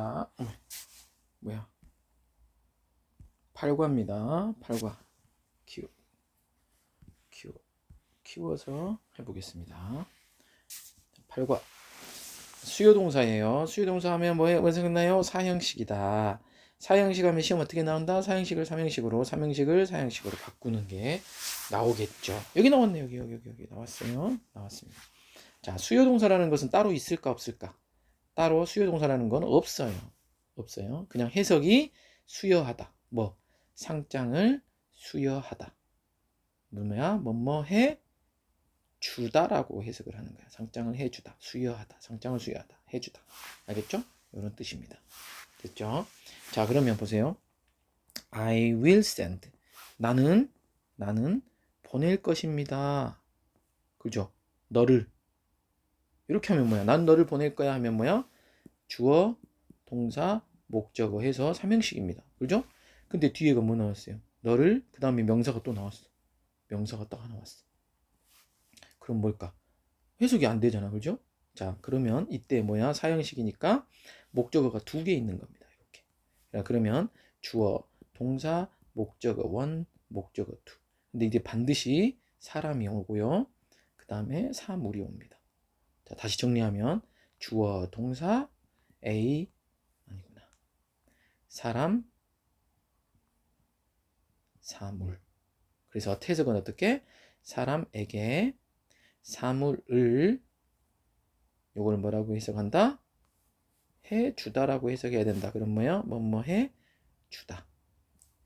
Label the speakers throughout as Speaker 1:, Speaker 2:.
Speaker 1: 자, 음, 뭐야? 8과입니다. 8과. 키워. 키워. 키워서 해보겠습니다. 8과. 수요동사예요. 수요동사 하면 뭐에 뭐 생각나요? 사형식이다. 사형식 하면 시험 어떻게 나온다? 사형식을 삼형식으로, 삼형식을 사형식으로 바꾸는 게 나오겠죠. 여기 나왔네, 여기, 여기, 여기, 여기 나왔어요. 나왔습니다. 자, 수요동사라는 것은 따로 있을까, 없을까? 따로 수요 동사라는 건 없어요. 없어요. 그냥 해석이 수여하다. 뭐, 상장을 수여하다. 뭐야? 뭐뭐 해 주다라고 해석을 하는 거야. 상장을 해 주다, 수여하다, 상장을 수여하다, 해 주다. 알겠죠? 이런 뜻입니다. 됐죠? 자, 그러면 보세요. I will send. 나는 나는 보낼 것입니다. 그죠? 너를 이렇게 하면 뭐야? 난 너를 보낼 거야 하면 뭐야? 주어, 동사, 목적어 해서 삼형식입니다. 그죠? 근데 뒤에가 뭐 나왔어요? 너를 그 다음에 명사가 또 나왔어. 명사가 딱 하나 왔어. 그럼 뭘까? 해석이 안 되잖아. 그죠? 자, 그러면 이때 뭐야? 사형식이니까 목적어가 두 개 있는 겁니다. 이렇게. 자, 그러면 주어, 동사, 목적어 원, 목적어 투. 근데 이제 반드시 사람이 오고요. 그 다음에 사물이 옵니다. 자, 다시 정리하면 주어, 동사, A 아니구나. 사람, 사물. 그래서 태석은 어떻게? 사람에게 사물을 요걸 뭐라고 해석한다? 해 주다라고 해석해야 된다. 그럼 뭐야? 뭐뭐 해 주다.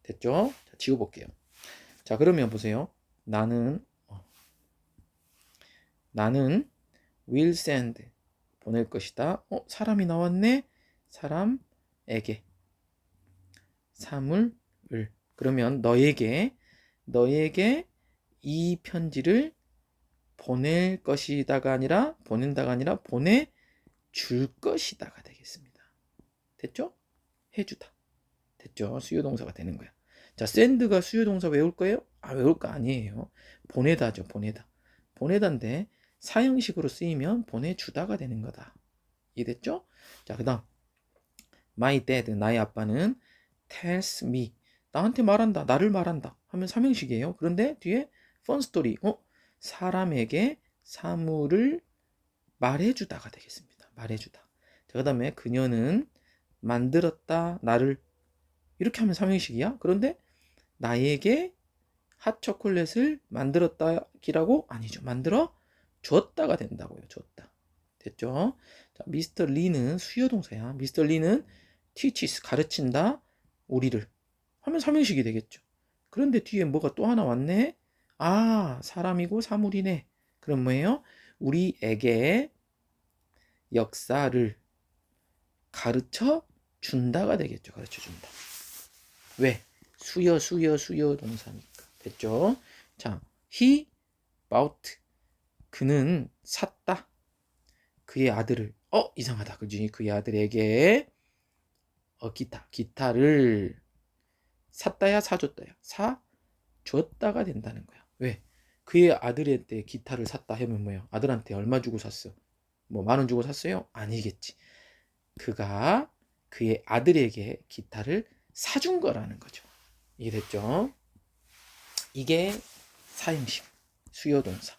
Speaker 1: 됐죠? 자, 지워 볼게요. 자, 그러면 보세요. 나는 어, 나는 will send 보낼 것이다. 어, 사람이 나왔네. 사람에게 사물을 그러면 너에게 너에게 이 편지를 보낼 것이다가 아니라 보낸다가 아니라 보내 줄 것이다가 되겠습니다. 됐죠? 해주다. 됐죠? 수요 동사가 되는 거야. 자, 샌드가 수요 동사 외울 거예요? 아, 외울 거 아니에요. 보내다죠, 보내다. 보내다인데 사형식으로 쓰이면 보내주다가 되는 거다. 이해됐죠? 자, 그 다음. My dad, 나의 아빠는 tells me. 나한테 말한다. 나를 말한다. 하면 삼형식이에요. 그런데 뒤에 fun story. 어? 사람에게 사물을 말해주다가 되겠습니다. 말해주다. 자, 그 다음에 그녀는 만들었다. 나를. 이렇게 하면 삼형식이야. 그런데 나에게 핫초콜릿을 만들었다기라고 아니죠. 만들어 줬다가 된다고요. 줬다. 됐죠? 자, 미스터 리는 수요 동사야. 미스터 리는 teaches 가르친다 우리를 하면 삼형식이 되겠죠. 그런데 뒤에 뭐가 또 하나 왔네. 아, 사람이고 사물이네. 그럼 뭐예요? 우리에게 역사를 가르쳐 준다가 되겠죠. 가르쳐 준다. 왜? 수여 수여 수여 동사니까. 됐죠? 자, he bought 그는 샀다. 그의 아들을 어 이상하다. 그지? 그의 아들에게 어 기타 기타를 샀다야 사줬다야 사 줬다가 된다는 거야. 왜? 그의 아들한테 기타를 샀다 하면 뭐예요? 아들한테 얼마 주고 샀어? 뭐 만 원 주고 샀어요? 아니겠지. 그가 그의 아들에게 기타를 사준 거라는 거죠. 이해됐죠? 이게 사형식, 수요동사.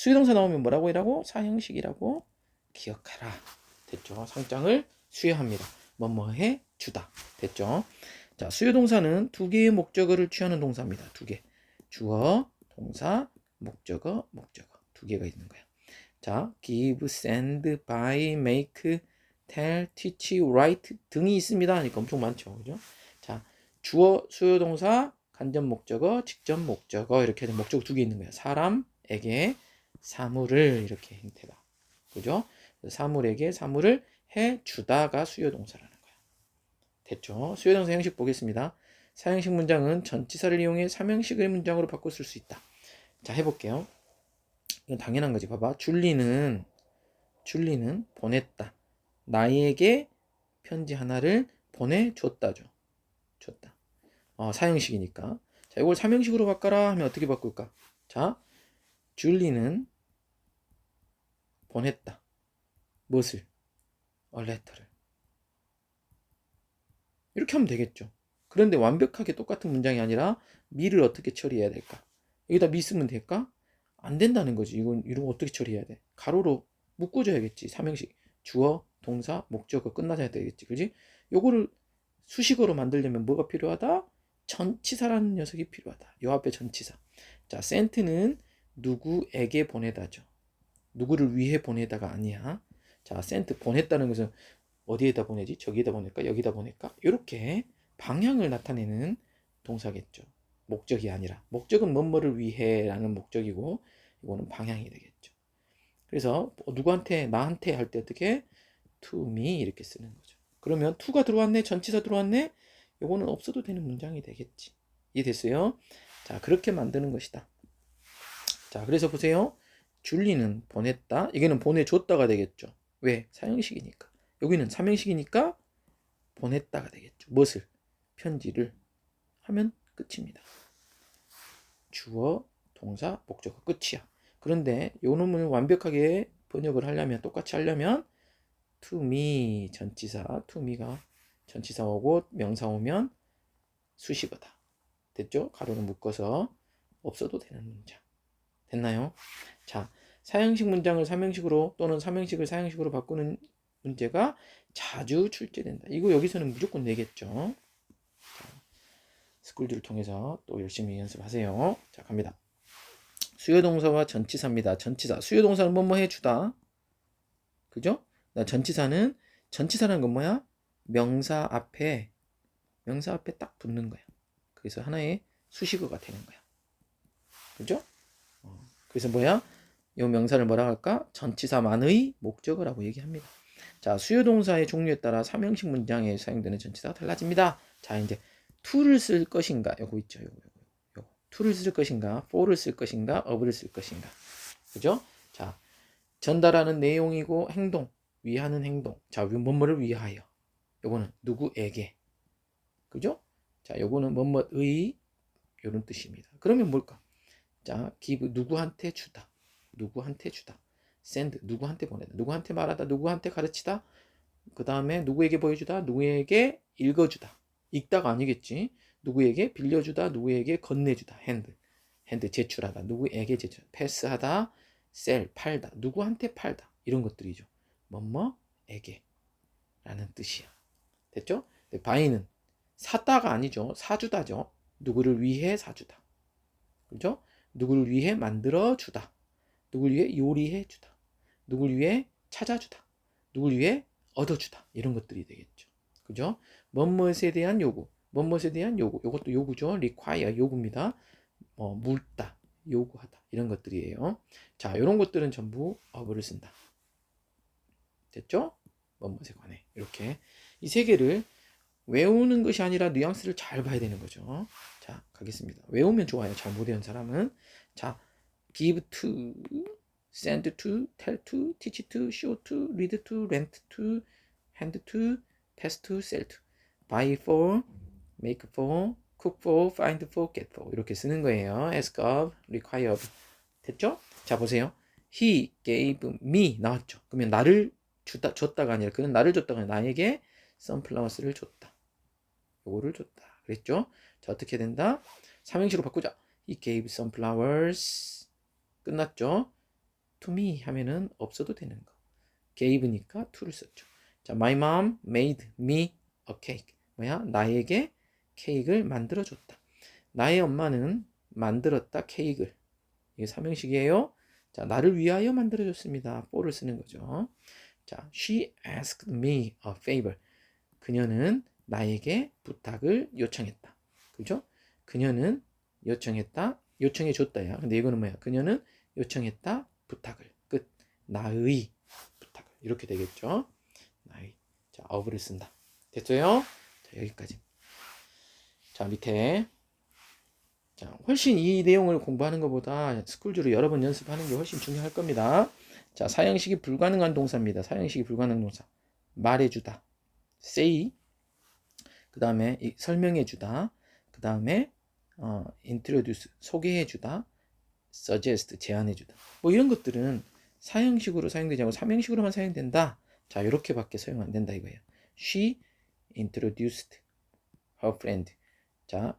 Speaker 1: 수요동사 나오면 뭐라고 이라고? 사형식이라고 기억하라. 됐죠? 상장을 수여합니다. 뭐뭐 해 주다. 됐죠? 자, 수요동사는 두 개의 목적어를 취하는 동사입니다. 두 개. 주어, 동사, 목적어, 목적어. 두 개가 있는 거야. 자, give, send, buy, make, tell, teach, write 등이 있습니다. 하니까 엄청 많죠. 그죠? 자, 주어, 수요동사, 간접 목적어, 직접 목적어 이렇게 목적어 두 개 있는 거야. 사람에게 사물을 이렇게 형태다. 그죠? 사물에게 사물을 해 주다가 수요 동사라는 거야. 됐죠? 수요 동사 형식 보겠습니다. 사형식 문장은 전치사를 이용해 삼형식의 문장으로 바꿔 쓸 수 있다. 자, 해 볼게요. 이건 당연한 거지. 봐봐. 줄리는, 줄리는 보냈다. 나에게 편지 하나를 보내줬다죠. 줬다. 어, 사형식이니까. 자, 이걸 삼형식으로 바꿔라 하면 어떻게 바꿀까? 자, 줄리는 보냈다. 무엇을? 얼레터를. 이렇게 하면 되겠죠. 그런데 완벽하게 똑같은 문장이 아니라 미를 어떻게 처리해야 될까? 여기다 미 쓰면 될까? 안 된다는 거지. 이건 이런 거 어떻게 처리해야 돼? 가로로 묶어줘야겠지. 삼형식 주어, 동사, 목적어 끝나야 되겠지. 그지? 요거를 수식어로 만들려면 뭐가 필요하다? 전치사라는 녀석이 필요하다. 요 앞에 전치사. 자, 센트는 누구에게 보내다죠. 누구를 위해 보내다가 아니야. 자, 센트 보냈다는 것은 어디에다 보내지? 저기에다 보낼까? 여기다 보낼까? 이렇게 방향을 나타내는 동사겠죠. 목적이 아니라 목적은 뭐뭐를 위해라는 목적이고 이거는 방향이 되겠죠. 그래서 뭐 누구한테 나한테 할 때 어떻게 to me 이렇게 쓰는 거죠. 그러면 to가 들어왔네, 전치사 들어왔네. 이거는 없어도 되는 문장이 되겠지. 이해됐어요? 자, 그렇게 만드는 것이다. 자, 그래서 보세요. 줄리는 보냈다. 이게는 보내줬다가 되겠죠. 왜? 사형식이니까. 여기는 삼형식이니까 보냈다가 되겠죠. 무엇을? 편지를 하면 끝입니다. 주어, 동사, 목적어 끝이야. 그런데 요 놈을 완벽하게 번역을 하려면 똑같이 하려면 to me 전치사 to me가 전치사 오고 명사 오면 수식어다. 됐죠? 가로를 묶어서 없어도 되는 문장. 됐나요? 자, 사형식 문장을 삼형식으로 또는 삼형식을 사형식으로 바꾸는 문제가 자주 출제된다. 이거 여기서는 무조건 내겠죠. 자, 스쿨들을 통해서 또 열심히 연습하세요. 자, 갑니다. 수요동사와 전치사입니다. 전치사. 수요동사는 뭐뭐 해주다. 그죠? 나 전치사는 전치사라는 건 뭐야? 명사 앞에 명사 앞에 딱 붙는 거야. 그래서 하나의 수식어가 되는 거야. 그죠? 어, 그래서 뭐야? 이 명사를 뭐라 할까? 전치사만의 목적어라고 얘기합니다. 자, 수요 동사의 종류에 따라 삼형식 문장에 사용되는 전치사가 달라집니다. 자, 이제 to를 쓸 것인가? 요거 있죠. 요거, 요거, 요거. to를 쓸 것인가? for를 쓸 것인가? of를 쓸 것인가? 그죠? 자, 전달하는 내용이고 행동, 위하는 행동. 자, 뭐뭐를 위하여. 요거는 누구에게. 그죠? 자, 요거는 뭐뭐의 요런 뜻입니다. 그러면 뭘까? 자, give 누구한테 주다. 누구한테 주다. send 누구한테 보내다. 누구한테 말하다. 누구한테 가르치다. 그 다음에 누구에게 보여주다. 누구에게 읽어주다. 읽다가 아니겠지. 누구에게 빌려주다. 누구에게 건네주다. hand. hand 제출하다. 누구에게 제출. 패스하다. sell 팔다. 누구한테 팔다. 이런 것들이죠. 뭐뭐에게 라는 뜻이야. 됐죠? 네, 바이는 사다가 아니죠. 사주다죠. 누구를 위해 사주다. 그죠? 누구를 위해 만들어 주다. 누구를 위해 요리해 주다. 누구를 위해 찾아주다. 누구를 위해 얻어주다. 이런 것들이 되겠죠. 그죠? 뭐뭐에 대한 요구. 뭐뭐에 대한 요구. 이것도 요구죠. require 요구입니다. 어, 물다. 요구하다. 이런 것들이에요. 자, 이런 것들은 전부 어브를 쓴다. 됐죠? 뭐뭐에 관해. 이렇게 이 세 개를 외우는 것이 아니라 뉘앙스를 잘 봐야 되는 거죠. 자, 가겠습니다. 외우면 좋아요. 잘 못 외운 사람은. 자, give to, send to, tell to, teach to, show to, read to, rent to, hand to, pass to, sell to, buy for, make for, cook for, find for, get for 이렇게 쓰는 거예요. ask of, require of. 됐죠? 자, 보세요. He gave me 나왔죠. 그러면 나를 주다, 줬다가 아니라 그는 나를 줬다가 아니라 나에게 선플라워스를 줬다. 요거를 줬다. 그랬죠? 자, 어떻게 된다? 삼행시로 바꾸자. He gave some flowers. 끝났죠? To me 하면은 없어도 되는 거. gave니까 to를 썼죠. 자, my mom made me a cake. 뭐야? 나에게 케이크를 만들어 줬다. 나의 엄마는 만들었다 케이크를. 이게 삼형식이에요. 자, 나를 위하여 만들어 줬습니다. for를 쓰는 거죠. 자, she asked me a favor. 그녀는 나에게 부탁을 요청했다. 그죠? 그녀는 요청했다. 요청해 줬다야. 근데 이거는 뭐야? 그녀는 요청했다. 부탁을. 끝. 나의 부탁을. 이렇게 되겠죠? 나의. 자, 어브를 쓴다. 됐어요? 자, 여기까지. 자, 밑에. 자, 훨씬 이 내용을 공부하는 것보다 스쿨주로 여러 번 연습하는 게 훨씬 중요할 겁니다. 자, 사형식이 불가능한 동사입니다. 사형식이 불가능한 동사. 말해주다. say. 그 다음에 설명해주다. 그 다음에 어, introduce. 소개해주다. suggest. 제안해주다. 뭐 이런 것들은 사형식으로 사용되지 않고 삼형식으로만 사용된다. 자, 이렇게밖에 사용 안 된다 이거예요. She introduced her friend. 자,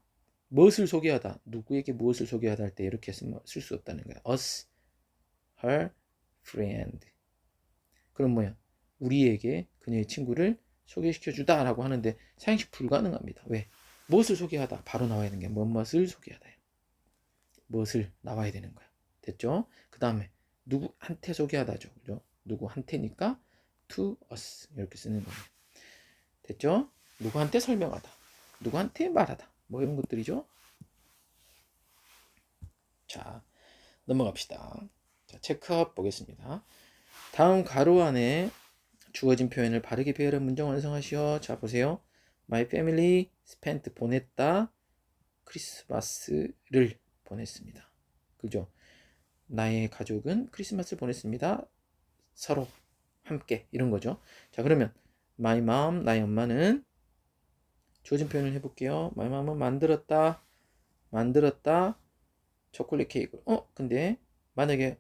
Speaker 1: 무엇을 소개하다. 누구에게 무엇을 소개하다 할 때 이렇게 쓸 수 없다는 거야. us, her friend. 그럼 뭐야? 우리에게 그녀의 친구를 소개시켜 주다라고 하는데 사용식 불가능합니다. 왜? 무엇을 소개하다 바로 나와야 되는 게 무엇을 소개하다요. 무엇을 나와야 되는 거야. 됐죠? 그 다음에 누구한테 소개하다죠. 그죠? 누구한테니까 to us 이렇게 쓰는 거예요. 됐죠? 누구한테 설명하다. 누구한테 말하다. 뭐 이런 것들이죠. 자, 넘어갑시다. 자, 체크업 보겠습니다. 다음 가로 안에 주어진 표현을 바르게 배열한 문장 완성하시오. 자, 보세요. My family spent 보냈다. 크리스마스를 보냈습니다. 그죠? 나의 가족은 크리스마스를 보냈습니다. 서로 함께 이런 거죠. 자, 그러면 my mom 나의 엄마는 주어진 표현을 해볼게요. my mom은 만들었다. 만들었다. 초콜릿 케이크. 어, 근데 만약에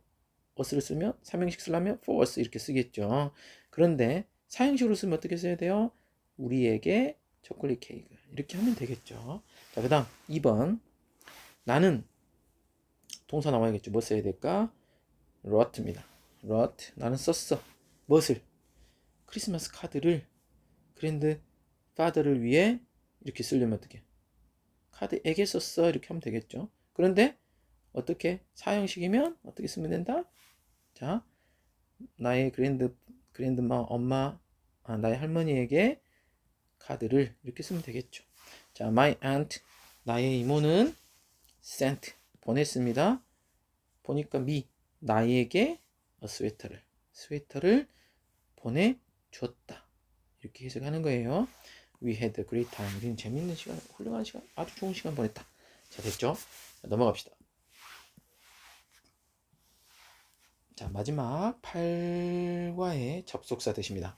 Speaker 1: us를 쓰면 삼형식 쓰려면 for us 이렇게 쓰겠죠. 그런데 사형식으로 쓰면 어떻게 써야 돼요? 우리에게 초콜릿 케이크 이렇게 하면 되겠죠. 자, 그 다음 2번 나는 동사 나와야겠죠. 뭐 써야 될까? wrote입니다. wrote 나는 썼어. 무엇을? 크리스마스 카드를 그랜드 파더를 위해 이렇게 쓰려면 어떻게? 카드에게 썼어 이렇게 하면 되겠죠. 그런데 어떻게 사형식이면 어떻게 쓰면 된다? 자, 나의 그랜드 그랜드마 엄마 아, 나의 할머니에게 카드를 이렇게 쓰면 되겠죠. 자, my aunt 나의 이모는 sent 보냈습니다. 보니까 미 나에게 스웨터를 스웨터를 보내 줬다. 이렇게 해석하는 거예요. We had a great time. 우리는 재밌는 시간, 훌륭한 시간, 아주 좋은 시간 보냈다. 자, 됐죠? 자, 넘어갑시다. 자, 마지막 8과의 접속사 되십니다.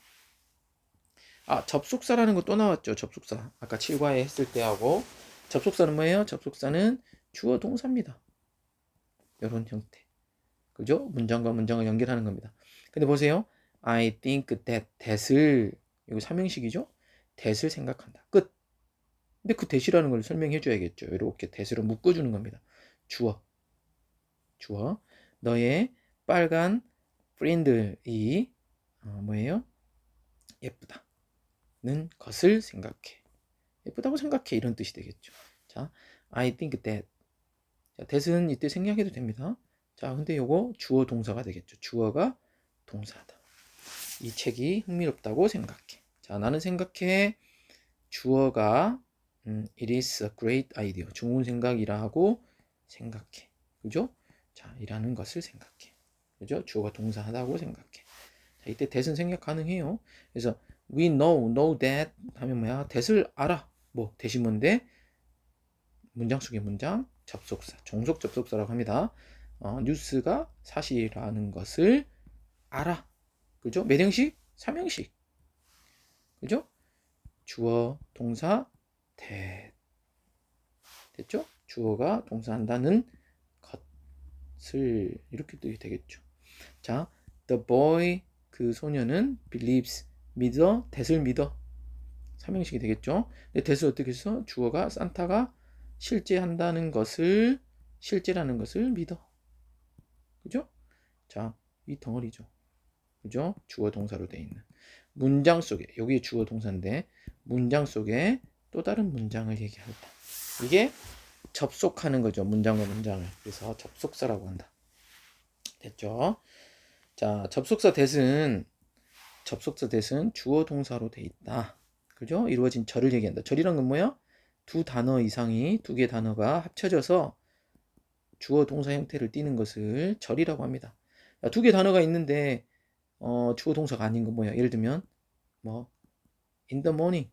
Speaker 1: 아, 접속사라는 거 또 나왔죠. 접속사. 아까 7과에 했을 때 하고. 접속사는 뭐예요? 접속사는 주어 동사입니다. 이런 형태. 그죠? 문장과 문장을 연결하는 겁니다. 근데 보세요. I think that that을 이거 삼형식이죠? that을 생각한다. 끝. 근데 그 that이라는 걸 설명해 줘야겠죠. 이렇게 that으로 묶어 주는 겁니다. 주어. 주어. 너의 빨간 프렌드이 어, 뭐예요? 예쁘다 는 것을 생각해. 예쁘다고 생각해 이런 뜻이 되겠죠. 자, I think that. 자, that은 이때 생략해도 됩니다. 자, 근데 요거 주어 동사가 되겠죠. 주어가 동사다. 이 책이 흥미롭다고 생각해. 자, 나는 생각해. 주어가 음, it is a great idea. 좋은 생각이라고 생각해. 그죠? 자, 이라는 것을 생각해. 그죠? 주어가 동사하다고 생각해. 자, 이때 that은 생략 가능해요. 그래서 we know, know that 하면 뭐야? that을 알아. 뭐 that이 뭔데? 문장 속의 문장, 접속사, 종속 접속사라고 합니다. 어, 뉴스가 사실이라는 것을 알아. 그죠? 몇 형식? 3형식. 그죠? 주어, 동사, that. 됐죠? 주어가 동사한다는 것을 이렇게 되겠죠. 자, the boy 그 소녀는 believes 믿어 that을 믿어 삼형식이 되겠죠. 근데 that을 어떻게 써? 주어가 산타가 실제 한다는 것을 실제라는 것을 믿어. 그죠? 자, 이 덩어리죠. 그죠? 주어 동사로 되어 있는 문장 속에 여기 주어 동사인데 문장 속에 또 다른 문장을 얘기한다. 이게 접속하는 거죠. 문장과 문장을. 그래서 접속사라고 한다. 됐죠? 자, 접속사 대은 접속사 대은 주어 동사로 돼 있다. 그죠? 이루어진 절을 얘기한다. 절이란 건 뭐야? 두 단어 이상이 두 개 단어가 합쳐져서 주어 동사 형태를 띠는 것을 절이라고 합니다. 두 개 단어가 있는데 어, 주어 동사가 아닌 거 뭐야? 예를 들면 뭐 in the morning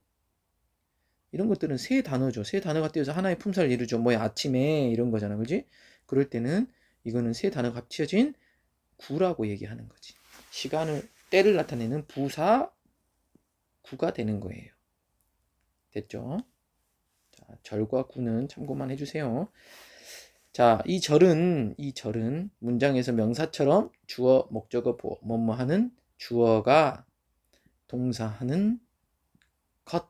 Speaker 1: 이런 것들은 세 단어죠. 세 단어가 띄어서 하나의 품사를 이루죠. 뭐야 아침에 이런 거잖아, 그지? 그럴 때는 이거는 세 단어가 합쳐진 구라고 얘기하는 거지. 시간을 때를 나타내는 부사 구가 되는 거예요. 됐죠? 자, 절과 구는 참고만 해주세요. 자, 이 절은 이 절은 문장에서 명사처럼 주어, 목적어, 보어, 뭐뭐 하는 주어가 동사하는 것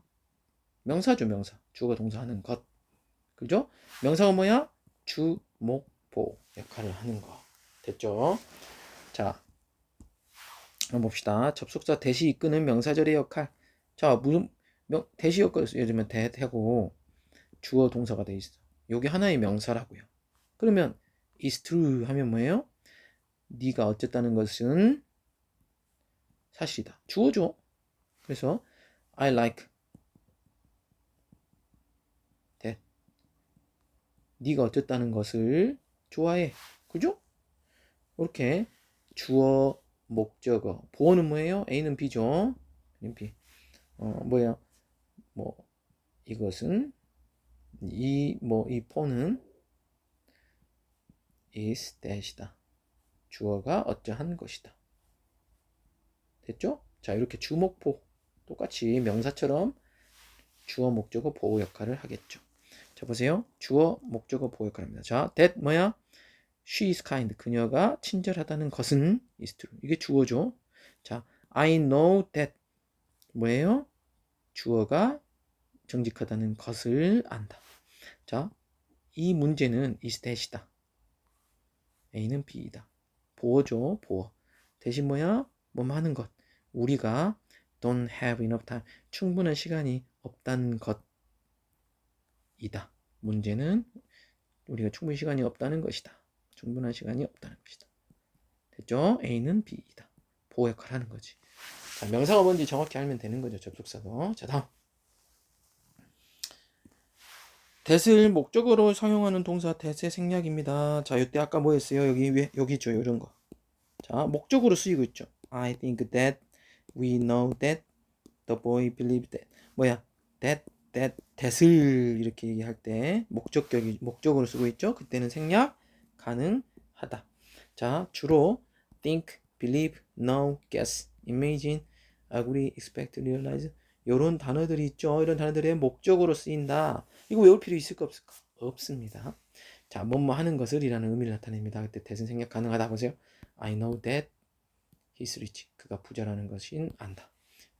Speaker 1: 명사죠, 명사. 주어가 동사하는 것. 그죠? 명사가 뭐야? 주, 목, 보 역할을 하는 거. 됐죠? 자, 한번 봅시다. 접속사 대시 이끄는 명사절의 역할. 자, 무슨 명, 대시 역할 예를 들면 대, 대고 주어 동사가 돼 있어. 요게 하나의 명사라고요. 그러면 is true 하면 뭐예요? 네가 어쨌다는 것은 사실이다. 주어죠. 그래서 I like that. 네가 어쨌다는 것을 좋아해. 그죠? 이렇게 주어, 목적어. 보어는 뭐예요? A는 B죠. B. 어, 뭐예요? 뭐 이것은 이 뭐이 포는 is that이다. 주어가 어떠한 것이다. 됐죠? 자, 이렇게 주목보 똑같이 명사처럼 주어, 목적어, 보호 역할을 하겠죠. 자, 보세요. 주어, 목적어, 보호 역할을 합니다. 자, that 뭐야? She is kind. 그녀가 친절하다는 것은 is true. 이게 주어죠. 자, I know that 뭐예요? 주어가 정직하다는 것을 안다. 자, 이 문제는 is that이다. A는 B이다. 보어죠, 보어. 대신 뭐야? 뭐 하는 것. 우리가 don't have enough time. 충분한 시간이 없다는 것이다. 문제는 우리가 충분히 시간이 없다는 것이다. 충분한 시간이 없다는 것이다. 됐죠? A는 B이다. 보호 역할을 하는 거지. 자, 명사가 뭔지 정확히 알면 되는 거죠. 접속사도. 자, 다음. that을 목적으로 사용하는 동사 that의 생략입니다. 자, 이때 아까 뭐 했어요? 여기 왜 여기 있죠. 이런 거. 자, 목적으로 쓰이고 있죠. I think that we know that the boy believed that. 뭐야? that that that을 이렇게 얘기할 때 목적격이 목적으로 쓰고 있죠. 그때는 생략 가능하다. 자, 주로 think, believe, know, guess, imagine, agree, expect, realize 이런 단어들이 있죠. 이런 단어들의 목적으로 쓰인다. 이거 외울 필요 있을까 없을까? 없습니다. 자, 뭐뭐 하는 것을이라는 의미를 나타냅니다. 그때 대신 생략 가능하다 보세요. I know that he's rich. 그가 부자라는 것인 안다.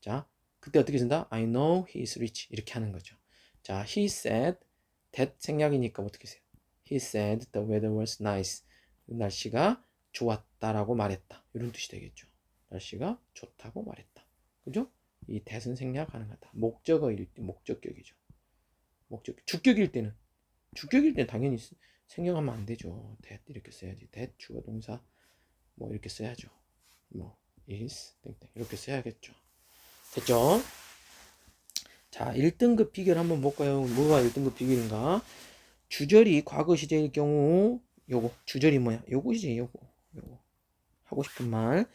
Speaker 1: 자, 그때 어떻게 쓴다? I know he's rich. 이렇게 하는 거죠. 자, he said that 생략이니까 어떻게 써요? He said the weather was nice. 날씨가 좋았다라고 말했다. 이런 뜻이 되겠죠. 날씨가 좋다고 말했다. 그죠? 이 that은 생략 가능하다. 목적어일 때 목적격이죠. 목적 주격일 때는 주격일 때는 당연히 생략하면 안 되죠. that 이렇게 써야지. that 주어 동사 뭐 이렇게 써야죠. 뭐 is 땡땡 이렇게 써야겠죠. 됐죠? 자, 1등급 비결 한번 볼까요? 뭐가 1등급 비결인가? 주절이 과거 시제일 경우 요거 주절이 뭐야? 요거지 요거 요거 하고 싶은 말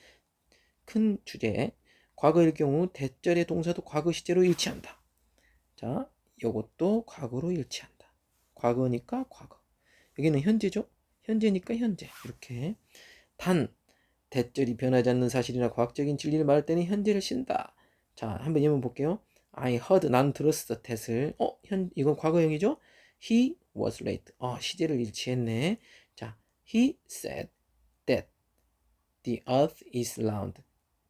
Speaker 1: 큰 주제 과거일 경우 대절의 동사도 과거 시제로 일치한다. 자, 요것도 과거로 일치한다. 과거니까 과거. 여기는 현재죠? 현재니까 현재. 이렇게 단 대절이 변하지 않는 사실이나 과학적인 진리를 말할 때는 현재를 쓴다. 자, 한번 예문 볼게요. I heard 난 들었어 that을 어, 현 이건 과거형이죠? He was late. 어, 시제를 일치했네. 자, he said that the earth is round.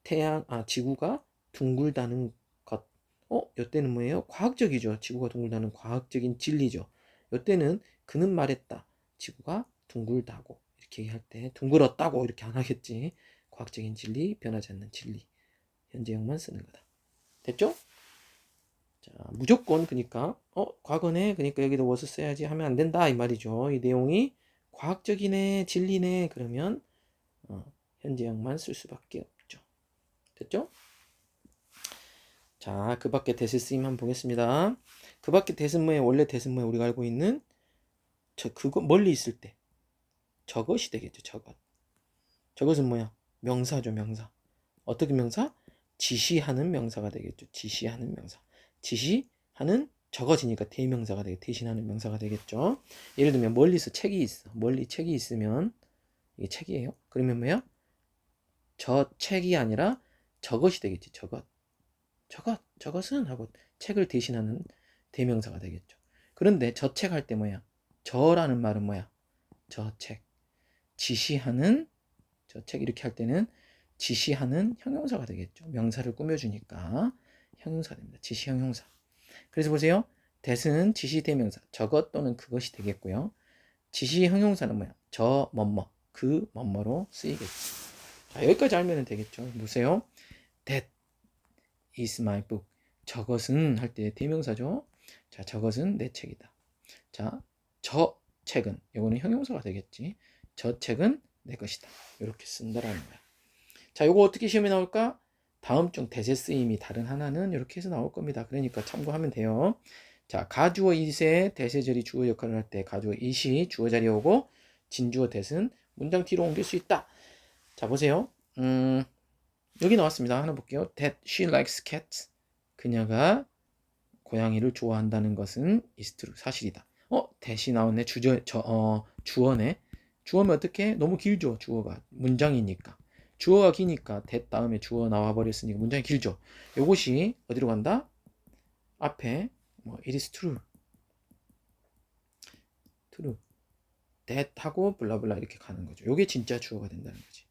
Speaker 1: 태양 아 지구가 둥글다는 것. 어, 이때는 뭐예요? 과학적이죠. 지구가 둥글다는 과학적인 진리죠. 이때는 그는 말했다. 지구가 둥글다고 이렇게 얘기할 때 둥글었다고 이렇게 안 하겠지. 과학적인 진리, 변하지 않는 진리. 현재형만 쓰는 거다. 됐죠? 자, 무조건 그니까 어, 과거네. 그니까 여기도 was 써야지 하면 안 된다 이 말이죠. 이 내용이 과학적이네, 진리네 그러면 어, 현재형만 쓸 수밖에 없죠. 됐죠? 자, 그 밖에 대신 쓰임 한번 보겠습니다. 그 밖에 대신모에 원래 대신모에 우리가 알고 있는 저 그거 멀리 있을 때 저것이 되겠죠. 저것. 저것은 뭐야? 명사죠, 명사. 어떻게 명사? 지시하는 명사가 되겠죠. 지시하는 명사. 지시하는 적어지니까 대명사가 되게 대신하는 명사가 되겠죠. 예를 들면 멀리서 책이 있어. 멀리 책이 있으면 이게 책이에요. 그러면 뭐야? 저 책이 아니라 저것이 되겠지. 저것. 저것. 저것은 하고 책을 대신하는 대명사가 되겠죠. 그런데 저 책 할 때 뭐야? 저라는 말은 뭐야? 저 책. 지시하는 저 책 이렇게 할 때는 지시하는 형용사가 되겠죠. 명사를 꾸며주니까 형용사가 됩니다. 지시 형용사. 그래서 보세요. that은 지시 대명사 저것 또는 그것이 되겠고요. 지시 형 용사는 뭐야? 저 뭐뭐 그 뭐뭐로 쓰이겠죠. 자 여기까지 알면 되겠죠. 보세요. That is my book. 저것은 할 때 대명사죠. 자 저것은 내 책이다. 자 저 책은 이거는 형용사가 되겠지. 저 책은 내 것이다. 이렇게 쓴다라는 거야. 자 요거 어떻게 시험에 나올까? 다음 중 대세 쓰임이 다른 하나는 이렇게 해서 나올 겁니다. 그러니까 참고하면 돼요. 자, 가주어 이세 대세절이 주어 역할을 할 때 가주어 이시 주어 자리에 오고 진주어 대은 문장 뒤로 옮길 수 있다. 자, 보세요. 음, 여기 나왔습니다. 하나 볼게요. That she likes cats. 그녀가 고양이를 좋아한다는 것은 true. 사실이다. 어, that이 나왔네. 주저, 저, 어, 주어네. 주어면 어떻게? 너무 길죠. 주어가. 문장이니까. 주어가 기니까 that 다음에 주어 나와 버렸으니까 문장이 길죠. 요것이 어디로 간다? 앞에 뭐 it is true. true. that 하고 블라블라 이렇게 가는 거죠. 요게 진짜 주어가 된다는 거지.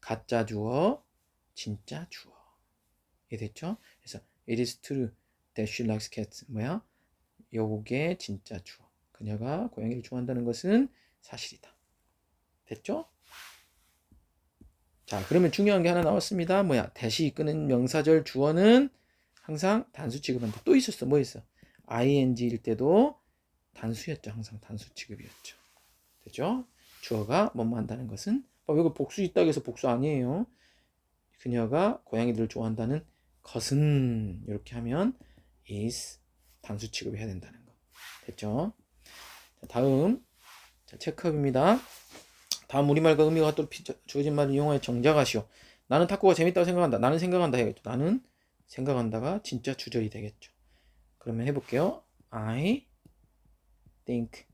Speaker 1: 가짜 주어, 진짜 주어. 이해됐죠? 그래서 it is true that she likes cats. 뭐야? 요게 진짜 주어. 그녀가 고양이를 좋아한다는 것은 사실이다. 됐죠? 자, 그러면 중요한 게 하나 나왔습니다. 뭐야? 대시 이끄는 명사절 주어는 항상 단수 취급한다. 또 있었어. 뭐 있어? ing일 때도 단수였죠. 항상 단수 취급이었죠. 되죠? 주어가 뭐뭐 한다는 것은 어, 여기 복수 있다고 해서 복수 아니에요. 그녀가 고양이들을 좋아한다는 것은 이렇게 하면 is 단수 취급해야 된다는 거. 됐죠? 자, 다음 자, 체크업입니다. 다음 우리말과 의미가 같도록 주어진 말을 이용하여 정작하시오. 나는 탁구가 재밌다고 생각한다. 나는 생각한다 해야겠죠. 나는 생각한다가 진짜 주절이 되겠죠. 그러면 해볼게요. I think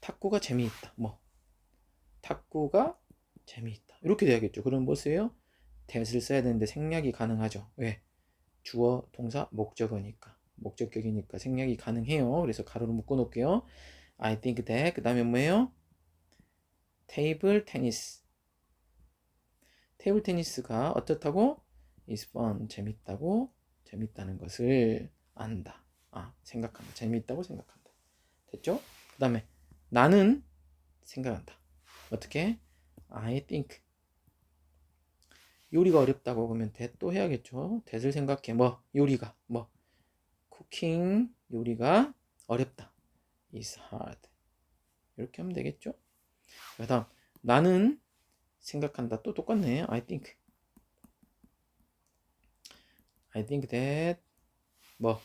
Speaker 1: 탁구가 재미있다. 뭐 탁구가 재미있다. 이렇게 돼야겠죠. 그럼 뭐 써요? that을 써야 되는데 생략이 가능하죠. 왜? 주어, 동사, 목적어니까. 목적격이니까 생략이 가능해요. 그래서 가로로 묶어 놓을게요. I think that. 그 다음에 뭐예요? 테이블 테니스. 테이블 테니스가 어떻다고? is fun. 재밌다고? 재밌다는 것을 안다. 아, 생각한다. 재밌다고 생각한다. 됐죠? 그 다음에 나는 생각한다. 어떻게? I think. 요리가 어렵다고 그러면 that 또 해야겠죠. that을 생각해. 뭐 요리가 뭐 cooking 요리가 어렵다. is hard. 이렇게 하면 되겠죠. 그 다음 나는 생각한다. 또 똑같네. I think. I think that 뭐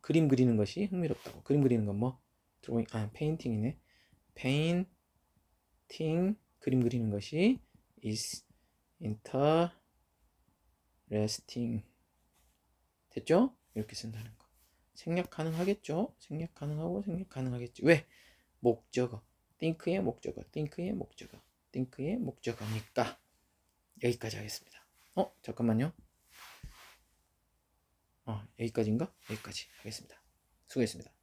Speaker 1: 그림 그리는 것이 흥미롭다고. 그림 그리는 건 뭐? 드로잉 아 페인팅이네. 페인팅 그림 그리는 것이 is interesting. 됐죠? 이렇게 쓴다는 거. 생략 가능하겠죠? 생략 가능하고 생략 가능하겠죠. 왜? 목적어. Think의 목적어. think의 목적어. think의 목적어니까 여기까지 하겠습니다. 어, 잠깐만요. 어, 여기까지인가? 여기까지 하겠습니다. 수고했습니다.